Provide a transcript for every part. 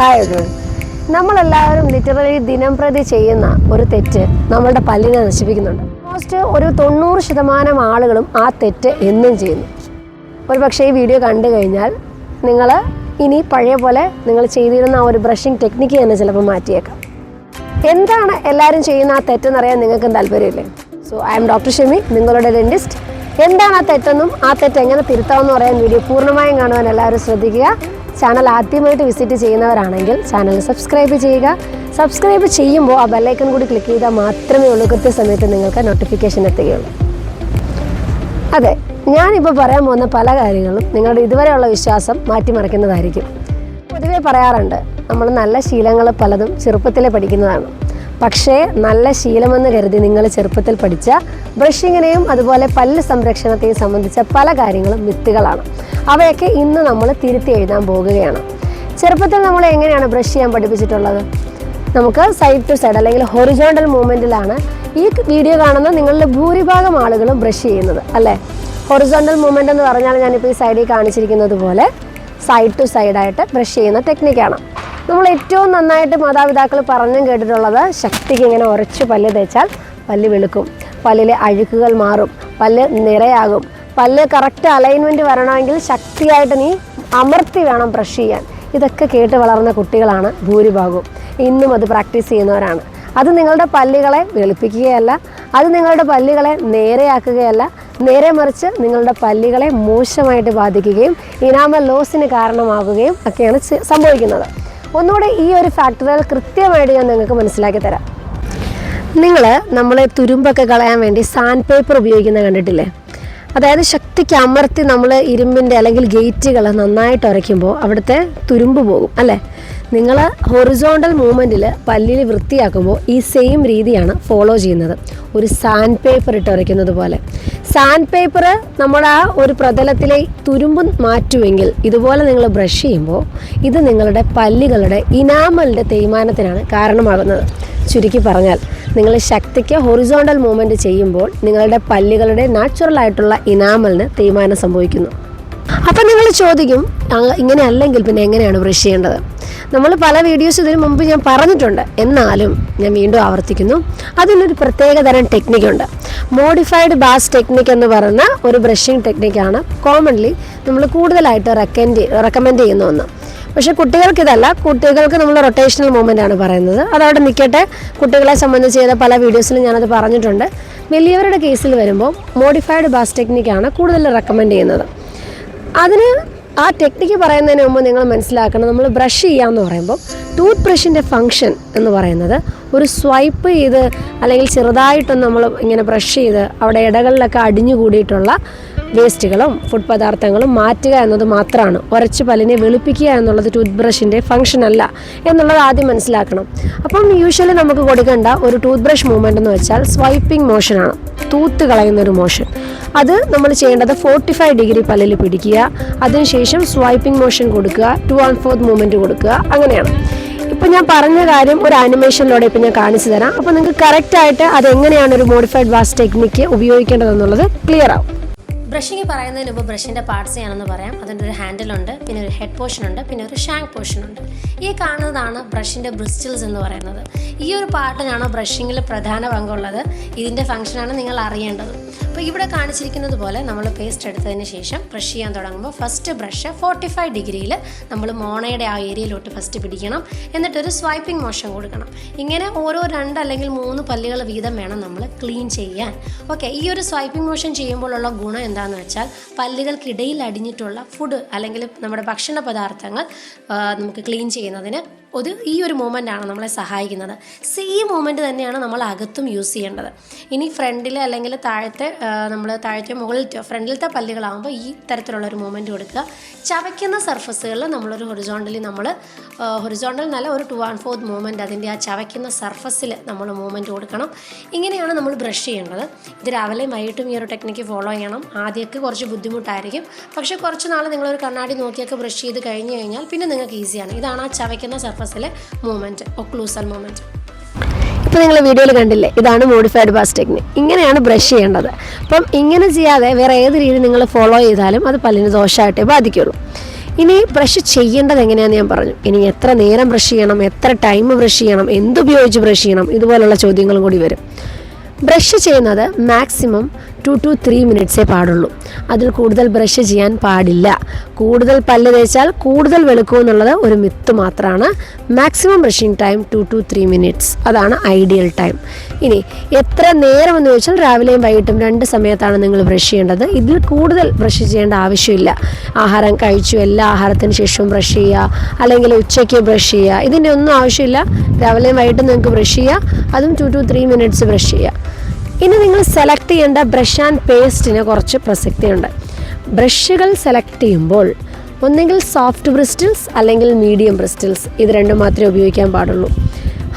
Hi നമ്മളെല്ലാവരും literally ദിനം പ്രതി ചെയ്യുന്ന ഒരു തെറ്റ് നമ്മളുടെ പല്ലിനെ നശിപ്പിക്കുന്നുണ്ട്. ഓൾമോസ്റ്റ് ഒരു തൊണ്ണൂറ് ശതമാനം ആളുകളും ആ തെറ്റ് എന്നും ചെയ്യുന്നു. ഒരു പക്ഷേ ഈ വീഡിയോ കണ്ടു കഴിഞ്ഞാൽ നിങ്ങൾ ഇനി പഴയ പോലെ നിങ്ങൾ ചെയ്തിരുന്ന ആ ഒരു ബ്രഷിംഗ് ടെക്നിക്ക് തന്നെ ചിലപ്പോൾ മാറ്റിയേക്കാം. എന്താണ് എല്ലാവരും ചെയ്യുന്ന ആ തെറ്റെന്നറിയാൻ നിങ്ങൾക്കും താല്പര്യമില്ലേ? So I am doctor Shemi നിങ്ങളുടെ ഡെന്റിസ്റ്റ് എന്താണ് ആ തെറ്റെന്നും ആ തെറ്റ് എങ്ങനെ തിരുത്താമെന്ന് പറയാൻ വീഡിയോ പൂർണമായും കാണുവാൻ എല്ലാവരും ശ്രദ്ധിക്കുക. ചാനൽ ആദ്യമായിട്ട് വിസിറ്റ് ചെയ്യുന്നവരാണെങ്കിൽ ചാനൽ സബ്സ്ക്രൈബ് ചെയ്യുക. സബ്സ്ക്രൈബ് ചെയ്യുമ്പോൾ ആ ബെല്ലൈക്കൺ കൂടി ക്ലിക്ക് ചെയ്താൽ മാത്രമേ ഉള്ളൂ കൃത്യസമയത്ത് നിങ്ങൾക്ക് നോട്ടിഫിക്കേഷൻ എത്തുകയുള്ളൂ. അതെ ഞാനിപ്പോൾ പറയാൻ പോകുന്ന പല കാര്യങ്ങളും നിങ്ങളുടെ ഇതുവരെയുള്ള വിശ്വാസം മാറ്റിമറിക്കുന്നതായിരിക്കും. പൊതുവെ പറയാറുണ്ട് നമ്മൾ നല്ല ശീലങ്ങൾ പലതും ചെറുപ്പത്തിലെ പഠിക്കുന്നതാണ്. പക്ഷേ നല്ല ശീലമെന്ന് കരുതി നിങ്ങൾ ചെറുപ്പത്തിൽ പഠിച്ച ബ്രഷിങ്ങിനെയും അതുപോലെ പല്ല് സംരക്ഷണത്തെയും സംബന്ധിച്ച പല കാര്യങ്ങളും മിത്തുകളാണ്. അവയൊക്കെ ഇന്ന് നമ്മൾ തിരുത്തി എഴുതാൻ പോകുകയാണ്. ചെറുപ്പത്തിൽ നമ്മൾ എങ്ങനെയാണ് ബ്രഷ് ചെയ്യാൻ പഠിപ്പിച്ചിട്ടുള്ളത്? നമുക്ക് സൈഡ് ടു സൈഡ് അല്ലെങ്കിൽ ഹൊറിസോണ്ടൽ മൂവ്മെന്റിലാണ് ഈ വീഡിയോ കാണുന്ന നിങ്ങളുടെ ഭൂരിഭാഗം ആളുകളും ബ്രഷ് ചെയ്യുന്നത് അല്ലേ? ഹൊറിസോണ്ടൽ മൂവ്മെന്റ് എന്ന് പറഞ്ഞാൽ ഞാനിപ്പോൾ ഈ സൈഡിൽ കാണിച്ചിരിക്കുന്നത് പോലെ സൈഡ് ടു സൈഡായിട്ട് ബ്രഷ് ചെയ്യുന്ന ടെക്നിക്കാണ് നമ്മൾ ഏറ്റവും നന്നായിട്ട് മാതാപിതാക്കൾ പറഞ്ഞും കേട്ടിട്ടുള്ളത് ശക്തിക്ക് ഇങ്ങനെ ഉരച്ച് പല്ല് തേച്ചാൽ പല്ല് വെളുക്കും. പല്ലിലെ അഴുക്കുകൾ മാറും. പല്ല് നിറയാകും. പല്ല് കറക്റ്റ് അലൈൻമെന്റ് വരണമെങ്കിൽ ശക്തിയായിട്ട് നീ അമർത്തി വേണം ബ്രഷ് ചെയ്യാൻ. ഇതൊക്കെ കേട്ട് വളർന്ന കുട്ടികളാണ് ഭൂരിഭാഗവും. ഇന്നും അത് പ്രാക്ടീസ് ചെയ്യുന്നവരാണ്. അത് നിങ്ങളുടെ പല്ലുകളെ വെളുപ്പിക്കുകയല്ല അത് നിങ്ങളുടെ പല്ലുകളെ നേരെയാക്കുകയല്ല നേരെ മറിച്ച് നിങ്ങളുടെ പല്ലുകളെ മോശമായിട്ട് ബാധിക്കുകയും ഇനാമ ലോസിന് കാരണമാകുകയും ഒക്കെയാണ് സംഭവിക്കുന്നത്. ഒന്നുകൂടെ ഈ ഒരു ഫാക്ടറുകൾ കൃത്യമായിട്ട് ഞാൻ നിങ്ങൾക്ക് മനസ്സിലാക്കി തരാം. നിങ്ങൾ നമ്മളെ തുരുമ്പൊക്കെ കളയാൻ വേണ്ടി സാൻഡ് പേപ്പർ ഉപയോഗിക്കുന്നത് കണ്ടിട്ടില്ലേ? അതായത് ശക്തിക്ക് അമർത്തി നമ്മൾ ഇരുമ്പിന്റെ അല്ലെങ്കിൽ ഗേറ്റുകൾ നന്നായിട്ട് ഉരയ്ക്കുമ്പോൾ അവിടുത്തെ തുരുമ്പ് പോകും അല്ലേ? നിങ്ങൾ ഹൊറിസോണ്ടൽ മൂവ്മെന്റിൽ പല്ലിൽ വൃത്തിയാക്കുമ്പോൾ ഈ സെയിം രീതിയാണ് ഫോളോ ചെയ്യുന്നത്. ഒരു സാൻഡ് പേപ്പർ ഇട്ട് ഉരയ്ക്കുന്നത് പോലെ. സാൻഡ് പേപ്പർ നമ്മൾ ആ ഒരു പ്രതലത്തിലെ തുരുമ്പ് മാറ്റുമെങ്കിൽ ഇതുപോലെ നിങ്ങൾ ബ്രഷ് ചെയ്യുമ്പോൾ ഇത് നിങ്ങളുടെ പല്ലുകളുടെ ഇനാമലിന്റെ തേയ്മാനത്തിനാണ് കാരണമാകുന്നത്. ചുരുക്കി പറഞ്ഞാൽ നിങ്ങൾ ശക്തിക്ക് ഹൊറിസോണ്ടൽ മൂവ്മെന്റ് ചെയ്യുമ്പോൾ നിങ്ങളുടെ പല്ലുകളുടെ നാച്ചുറൽ ആയിട്ടുള്ള ഇനാമലിന് തേയ്മാനം സംഭവിക്കുന്നു. അപ്പം നിങ്ങൾ ചോദിക്കും "അങ്ങ് ഇങ്ങനെ അല്ലെങ്കിൽ പിന്നെ എങ്ങനെയാണ് ബ്രഷ് ചെയ്യേണ്ടത്? നമ്മൾ പല വീഡിയോസ് ഇതിനു മുമ്പ് ഞാൻ പറഞ്ഞിട്ടുണ്ട്. എന്നാലും ഞാൻ വീണ്ടും ആവർത്തിക്കുന്നു. അതിനൊരു പ്രത്യേക തരം ടെക്നിക്കുണ്ട് മോഡിഫൈഡ് ബാസ് ടെക്നിക്ക് എന്ന് പറയുന്ന ഒരു ബ്രഷിംഗ് ടെക്നിക്കാണ് കോമൺലി നമ്മൾ കൂടുതലായിട്ട് റെക്കമെൻഡ് റെക്കമെൻഡ് ചെയ്യുന്ന ഒന്ന്. പക്ഷേ കുട്ടികൾക്ക് ഇതല്ല. കുട്ടികൾക്ക് നമ്മൾ റൊട്ടേഷണൽ മൂവ്മെന്റ് ആണ് പറയുന്നത്. അതവിടെ നിൽക്കട്ടെ. കുട്ടികളെ സംബന്ധിച്ച് ചെയ്ത പല വീഡിയോസിലും ഞാനത് പറഞ്ഞിട്ടുണ്ട്. വലിയവരുടെ കേസിൽ വരുമ്പോൾ മോഡിഫൈഡ് ബാസ് ടെക്നിക്കാണ് കൂടുതൽ റെക്കമെൻഡ് ചെയ്യുന്നത്. അതിന് ആ ടെക്നിക്ക് പറയുന്നതിന് മുമ്പ് നിങ്ങൾ മനസ്സിലാക്കണം. നമ്മൾ ബ്രഷ് ചെയ്യാമെന്ന് പറയുമ്പോൾ ടൂത്ത് ബ്രഷിന്റെ ഫങ്ഷൻ എന്ന് പറയുന്നത് ഒരു സ്വൈപ്പ് ചെയ്ത് അല്ലെങ്കിൽ ചെറുതായിട്ടൊന്ന് നമ്മൾ ഇങ്ങനെ ബ്രഷ് ചെയ്ത് അവിടെ ഇടകളിലൊക്കെ അടിഞ്ഞു കൂടിയിട്ടുള്ള വേസ്റ്റുകളും ഫുഡ് പദാർത്ഥങ്ങളും മാറ്റുക എന്നത് മാത്രമാണ്. ഉരച്ച് പല്ലിനെ വെളുപ്പിക്കുക എന്നുള്ളത് ടൂത്ത് ബ്രഷിന്റെ ഫങ്ഷൻ അല്ല എന്നുള്ളത് ആദ്യം മനസ്സിലാക്കണം. അപ്പം യൂഷ്വലി നമുക്ക് കൊടുക്കേണ്ട ഒരു ടൂത്ത് ബ്രഷ് മൂവ്മെന്റ് എന്ന് വെച്ചാൽ സ്വൈപ്പിംഗ് മോഷനാണ് തൂത്ത് കളയുന്ന ഒരു മോഷൻ അത് നമ്മൾ ചെയ്യേണ്ടത് ഫോർട്ടി ഫൈവ് ഡിഗ്രി പല്ലിൽ പിടിക്കുക. അതിനുശേഷം സ്വൈപ്പിംഗ് മോഷൻ കൊടുക്കുക. ടു ആൻഡ് ഫോർത്ത് മൂവ്മെന്റ് കൊടുക്കുക. അങ്ങനെയാണ്. ഇപ്പം ഞാൻ പറഞ്ഞ കാര്യം ഒരു ആനിമേഷനിലൂടെ ഇപ്പം ഞാൻ കാണിച്ചു തരാം. അപ്പോൾ നിങ്ങൾക്ക് കറക്റ്റായിട്ട് അത് എങ്ങനെയാണ് ഒരു മോഡിഫൈഡ് വാസ് ടെക്നിക്ക് ഉപയോഗിക്കേണ്ടതെന്നുള്ളത് ക്ലിയർ ആവും. ബ്രഷിങ് പറയുന്നതിന് മുമ്പ് ബ്രഷിന്റെ പാർട്സ് ഞാനൊന്ന് പറയാം. അതിന്റെ ഒരു ഹാൻഡിലുണ്ട് പിന്നെ ഒരു ഹെഡ് പോർഷൻ ഉണ്ട് പിന്നെ ഒരു ഷാങ്ക് പോർഷൻ ഉണ്ട്. ഈ കാണുന്നതാണ് ബ്രഷിന്റെ ബ്രിസ്റ്റിൽസ് എന്ന് പറയുന്നത്. ഈ ഒരു പാർട്ടിനാണ് ബ്രഷിങ്ങിൽ പ്രധാന പങ്കുള്ളത്? ഇതിന്റെ ഫംഗ്ഷനാണ് നിങ്ങൾ അറിയേണ്ടത്. അപ്പോൾ ഇവിടെ കാണിച്ചിരിക്കുന്നത് പോലെ നമ്മൾ പേസ്റ്റ് എടുത്തതിന് ശേഷം ബ്രഷ് ചെയ്യാൻ തുടങ്ങുമ്പോൾ ഫസ്റ്റ് ബ്രഷ് ഫോർട്ടി ഫൈവ് ഡിഗ്രിയിൽ നമ്മൾ മോണയുടെ ആ ഏരിയയിലോട്ട് ഫസ്റ്റ് പിടിക്കണം. എന്നിട്ടൊരു സ്വൈപ്പിംഗ് മോഷൻ കൊടുക്കണം. ഇങ്ങനെ ഓരോ രണ്ട് അല്ലെങ്കിൽ മൂന്ന് പല്ലുകൾ വീതം വേണം നമ്മൾ ക്ലീൻ ചെയ്യാൻ. ഓക്കെ ഈ ഒരു സ്വൈപ്പിംഗ് മോഷൻ ചെയ്യുമ്പോഴുള്ള ഗുണം എന്താണെന്ന് വെച്ചാൽ പല്ലുകൾക്കിടയിൽ അടിഞ്ഞിട്ടുള്ള ഫുഡ് അല്ലെങ്കിൽ നമ്മുടെ ഭക്ഷണ പദാർത്ഥങ്ങൾ നമുക്ക് ക്ലീൻ ചെയ്യുന്നതിന് ഒരു ഈ ഒരു മൂമെന്റ് ആണ് നമ്മളെ സഹായിക്കുന്നത്. സെയിം മൂമെന്റ് തന്നെയാണ് നമ്മൾ അകത്തും യൂസ് ചെയ്യേണ്ടത്. ഇനി ഫ്രണ്ടിൽ അല്ലെങ്കിൽ താഴത്തെ നമ്മൾ താഴത്തെ മുകളിലത്തെ ഫ്രണ്ടിലത്തെ പല്ലുകളാകുമ്പോൾ ഈ തരത്തിലുള്ള ഒരു മൂമെന്റ് കൊടുക്കുക. ചവയ്ക്കുന്ന സർഫസുകളിൽ നമ്മളൊരു ഹൊറിസോണ്ടലി നമ്മൾ ഹൊറിസോണ്ടൽ നല്ല ഒരു ടു ആൻഡ് ഫോർത്ത് മൂവ്മെന്റ് അതിന്റെ ആ ചവയ്ക്കുന്ന സർഫസിൽ നമ്മൾ മൂവ്മെന്റ് കൊടുക്കണം. ഇങ്ങനെയാണ് നമ്മൾ ബ്രഷ് ചെയ്യേണ്ടത്. ഇത് രാവിലെയും വൈകിട്ടും ഈ ഒരു ടെക്നിക്ക് ഫോളോ ചെയ്യണം. ആദ്യമൊക്കെ കുറച്ച് ബുദ്ധിമുട്ടായിരിക്കും. പക്ഷേ കുറച്ച് നാൾ നിങ്ങളൊരു കണ്ണാടി നോക്കിയൊക്കെ ബ്രഷ് ചെയ്ത് കഴിഞ്ഞ് കഴിഞ്ഞാൽ പിന്നെ നിങ്ങൾക്ക് ഈസിയാണ്. ഇതാണ് ആ ചവയ്ക്കുന്ന സർഫസിലെ മൂവ്മെന്റ് ഒക്ലൂസൽ മൂവ്മെന്റ് ഇപ്പോൾ നിങ്ങൾ വീഡിയോയിൽ കണ്ടില്ലേ? ഇതാണ് മോഡിഫൈഡ് ബാസ് ടെക്നിക് ഇങ്ങനെയാണ് ബ്രഷ് ചെയ്യേണ്ടത്. അപ്പം ഇങ്ങനെ ചെയ്യാതെ വേറെ ഏത് രീതി നിങ്ങൾ ഫോളോ ചെയ്താലും അത് പല്ലിന് ദോഷമായിട്ടേ ബാധിക്കുള്ളൂ. ഇനി ബ്രഷ് ചെയ്യേണ്ടത് എങ്ങനെയാണെന്ന് ഞാൻ പറഞ്ഞു. ഇനി എത്ര നേരം ബ്രഷ് ചെയ്യണം എത്ര ടൈം ബ്രഷ് ചെയ്യണം എന്തുപയോഗിച്ച് ബ്രഷ് ചെയ്യണം ഇതുപോലുള്ള ചോദ്യങ്ങളും കൂടി വരും. ബ്രഷ് ചെയ്യുന്നത് മാക്സിമം ടു ടു ത്രീ മിനിറ്റ്സേ പാടുള്ളൂ. അതിൽ കൂടുതൽ ബ്രഷ് ചെയ്യാൻ പാടില്ല. കൂടുതൽ പല്ല് തേച്ചാൽ കൂടുതൽ വെളുക്കും എന്നുള്ളത് ഒരു മിത്ത് മാത്രമാണ് maximum brushing time two two three minutes അതാണ് ഐഡിയൽ ടൈം ഇനി എത്ര നേരം എന്ന് ചോദിച്ചാൽ രാവിലെയും വൈകിട്ടും രണ്ട് സമയത്താണ് നിങ്ങൾ ബ്രഷ് ചെയ്യേണ്ടത്. ഇതിൽ കൂടുതൽ ബ്രഷ് ചെയ്യേണ്ട ആവശ്യമില്ല. ആഹാരം കഴിച്ചു എല്ലാ ആഹാരത്തിന് ശേഷവും ബ്രഷ് ചെയ്യുക അല്ലെങ്കിൽ ഉച്ചയ്ക്ക് ബ്രഷ് ചെയ്യുക. ഇതിന്റെ ഒന്നും ആവശ്യമില്ല. രാവിലെയും വൈകിട്ടും നിങ്ങൾക്ക് ബ്രഷ് ചെയ്യുക. അതും two two three minutes brush ചെയ്യുക. ഇനി നിങ്ങൾ സെലക്ട് ചെയ്യേണ്ട ബ്രഷ് ആൻഡ് പേസ്റ്റിന് കുറച്ച് പ്രസക്തിയുണ്ട്. ബ്രഷുകൾ സെലക്ട് ചെയ്യുമ്പോൾ ഒന്നെങ്കിൽ സോഫ്റ്റ് ബ്രിസ്റ്റിൽസ് അല്ലെങ്കിൽ മീഡിയം ബ്രിസ്റ്റിൽസ് ഇത് രണ്ടും മാത്രമേ ഉപയോഗിക്കാൻ പാടുള്ളൂ.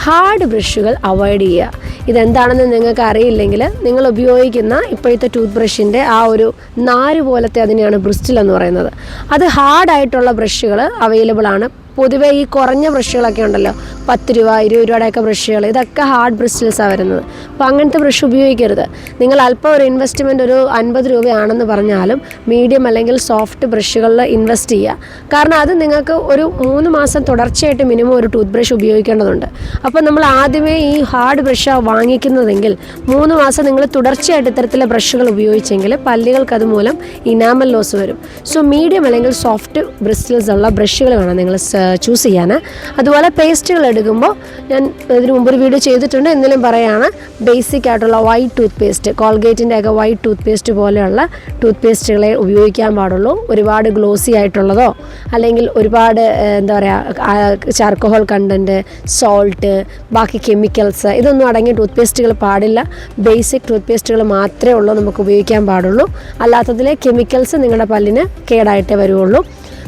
ഹാർഡ് ബ്രഷുകൾ അവോയ്ഡ് ചെയ്യുക. ഇതെന്താണെന്ന് നിങ്ങൾക്ക് അറിയില്ലെങ്കിൽ നിങ്ങൾ ഉപയോഗിക്കുന്ന ഇപ്പോഴത്തെ ടൂത്ത് ബ്രഷിന്റെ ആ ഒരു നാര് പോലത്തെ അതിനെയാണ് ബ്രിസ്റ്റിൽ എന്ന് പറയുന്നത്. അത് ഹാർഡായിട്ടുള്ള ബ്രഷുകൾ അവൈലബിൾ ആണ്. പൊതുവേ ഈ കുറഞ്ഞ ബ്രഷുകളൊക്കെ ഉണ്ടല്ലോ. പത്ത് രൂപ ഇരുപത് രൂപയുടെയൊക്കെ ബ്രഷുകൾ ഇതൊക്കെ ഹാർഡ് ബ്രിസ്റ്റിൽസാണ് വരുന്നത്. അപ്പോൾ അങ്ങനത്തെ ബ്രഷ് ഉപയോഗിക്കരുത്. നിങ്ങൾ അല്പം ഒരു ഇൻവെസ്റ്റ്മെന്റ് ഒരു അൻപത് രൂപയാണെന്ന് പറഞ്ഞാലും മീഡിയം അല്ലെങ്കിൽ സോഫ്റ്റ് ബ്രഷുകളിൽ ഇൻവെസ്റ്റ് ചെയ്യുക. കാരണം അത് നിങ്ങൾക്ക് ഒരു മൂന്ന് മാസം തുടർച്ചയായിട്ട് മിനിമം ഒരു ടൂത്ത് ബ്രഷ് ഉപയോഗിക്കേണ്ടതുണ്ട്. അപ്പോൾ നമ്മൾ ആദ്യമേ ഈ ഹാർഡ് ബ്രഷാണ് വാങ്ങിക്കുന്നതെങ്കിൽ മൂന്ന് മാസം നിങ്ങൾ തുടർച്ചയായിട്ട് ഇത്തരത്തിലെ ബ്രഷുകൾ ഉപയോഗിച്ചെങ്കിൽ പല്ലുകൾക്ക് അതുമൂലം ഇനാമൽ ലോസ് വരും. സോ മീഡിയം അല്ലെങ്കിൽ സോഫ്റ്റ് ബ്രിസ്റ്റിൽസ് ഉള്ള ബ്രഷുകൾ വേണം നിങ്ങൾ ചൂസ് ചെയ്യാൻ അതുപോലെ പേസ്റ്റുകൾ എടുക്കുമ്പോൾ ഞാൻ ഇതിന് ഒരു വീഡിയോ ചെയ്തിട്ടുണ്ട്. എന്നാലും പറയാണ് ബേസിക് ആയിട്ടുള്ള വൈറ്റ് ടൂത്ത് പേസ്റ്റ് കോൾഗേറ്റിന്റെ ഒക്കെ വൈറ്റ് ടൂത്ത് പേസ്റ്റ് പോലെയുള്ള ടൂത്ത് പേസ്റ്റുകളെ ഉപയോഗിക്കാൻ പാടുള്ളൂ. ഒരുപാട് ഗ്ലോസി ആയിട്ടുള്ളതോ അല്ലെങ്കിൽ ഒരുപാട് എന്താ പറയുക ചാർക്കോഹോൾ കണ്ടന്റ് സോൾട്ട് ബാക്കി കെമിക്കൽസ് ഇതൊന്നും അടങ്ങിയ ടൂത്ത് പേസ്റ്റുകൾ പാടില്ല. ബേസിക് ടൂത്ത് പേസ്റ്റുകൾ മാത്രമേ ഉള്ളൂ നമുക്ക് ഉപയോഗിക്കാൻ പാടുള്ളൂ. അല്ലാത്തതിലെ കെമിക്കൽസ് നിങ്ങളുടെ പല്ലിന് കേടായിട്ടേ വരുള്ളൂ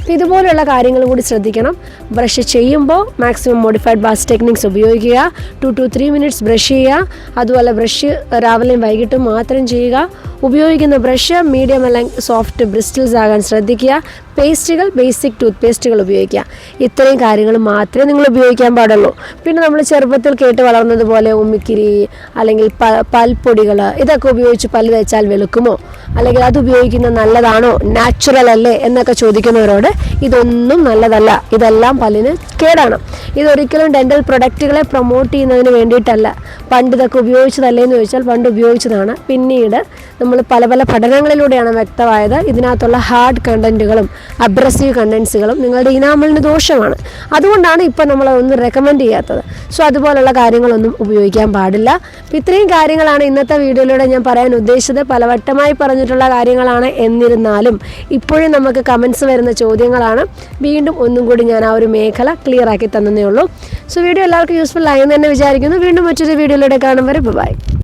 അപ്പോൾ ഇതുപോലെയുള്ള കാര്യങ്ങളും കൂടി ശ്രദ്ധിക്കണം. ബ്രഷ് ചെയ്യുമ്പോൾ മാക്സിമം മോഡിഫൈഡ് ബാസ് ടെക്നിക്സ് ഉപയോഗിക്കുക. Two two three minutes brush ചെയ്യുക. അതുപോലെ ബ്രഷ് രാവിലെയും വൈകിട്ടും മാത്രം ചെയ്യുക. ഉപയോഗിക്കുന്ന ബ്രഷ് മീഡിയം അല്ലെങ്കിൽ സോഫ്റ്റ് ബ്രിസ്റ്റിൽസ് ആകാൻ ശ്രദ്ധിക്കുക. പേസ്റ്റുകൾ ബേസിക് ടൂത്ത് പേസ്റ്റുകൾ ഉപയോഗിക്കുക. ഇത്രയും കാര്യങ്ങൾ മാത്രമേ നിങ്ങൾ ഉപയോഗിക്കാൻ പാടുള്ളൂ. പിന്നെ നമ്മൾ ചെറുപ്പത്തിൽ കേട്ട് വളർന്നതുപോലെ ഉമ്മിക്കിരി അല്ലെങ്കിൽ പൽപ്പൊടികൾ ഇതൊക്കെ ഉപയോഗിച്ച് പല്ല് തേച്ചാൽ വെളുക്കുമോ? അല്ലെങ്കിൽ അത് ഉപയോഗിക്കുന്നത് നല്ലതാണോ? നാച്ചുറൽ അല്ലേ? എന്നൊക്കെ ചോദിക്കുന്നവരോട് ഇതൊന്നും നല്ലതല്ല. ഇതെല്ലാം പല്ലിന് കേടാണ്. ഇതൊരിക്കലും ഡെന്റൽ പ്രൊഡക്റ്റുകളെ പ്രൊമോട്ട് ചെയ്യുന്നതിന് വേണ്ടിയിട്ടല്ല. പണ്ട് ഇതൊക്കെ ഉപയോഗിച്ചതല്ലേ എന്ന് ചോദിച്ചാൽ പണ്ട് ഉപയോഗിച്ചതാണ്. പിന്നീട് നമ്മൾ പല പല പഠനങ്ങളിലൂടെയാണ് വ്യക്തമായത്. ഇതിനകത്തുള്ള ഹാർഡ് കണ്ടന്റുകളും അബ്രസീവ് കണ്ടൻസുകളും നിങ്ങളുടെ ഇനാമലിന് ദോഷമാണ്. അതുകൊണ്ടാണ് ഇപ്പം നമ്മൾ ഒന്നും റെക്കമെൻഡ് ചെയ്യാത്തത്. സോ അതുപോലുള്ള കാര്യങ്ങളൊന്നും ഉപയോഗിക്കാൻ പാടില്ല. ഇത്രയും കാര്യങ്ങളാണ് ഇന്നത്തെ വീഡിയോയിലൂടെ ഞാൻ പറയാൻ ഉദ്ദേശിച്ചത്. പലവട്ടമായി പറഞ്ഞിട്ടുള്ള കാര്യങ്ങളാണ് എന്നിരുന്നാലും ഇപ്പോഴും നമുക്ക് കമൻസ് വരുന്ന ചോദ്യങ്ങളാണ്. വീണ്ടും ഒന്നും കൂടി ഞാൻ ആ ഒരു മേഖല ക്ലിയർ ആക്കി തന്നതേ ഉള്ളൂ. സോ വീഡിയോ എല്ലാവർക്കും യൂസ്ഫുൾ ആയെന്ന് തന്നെ വിചാരിക്കുന്നു. വീണ്ടും മറ്റൊരു വീഡിയോയിലൂടെ കാണും വരെ. ബൈ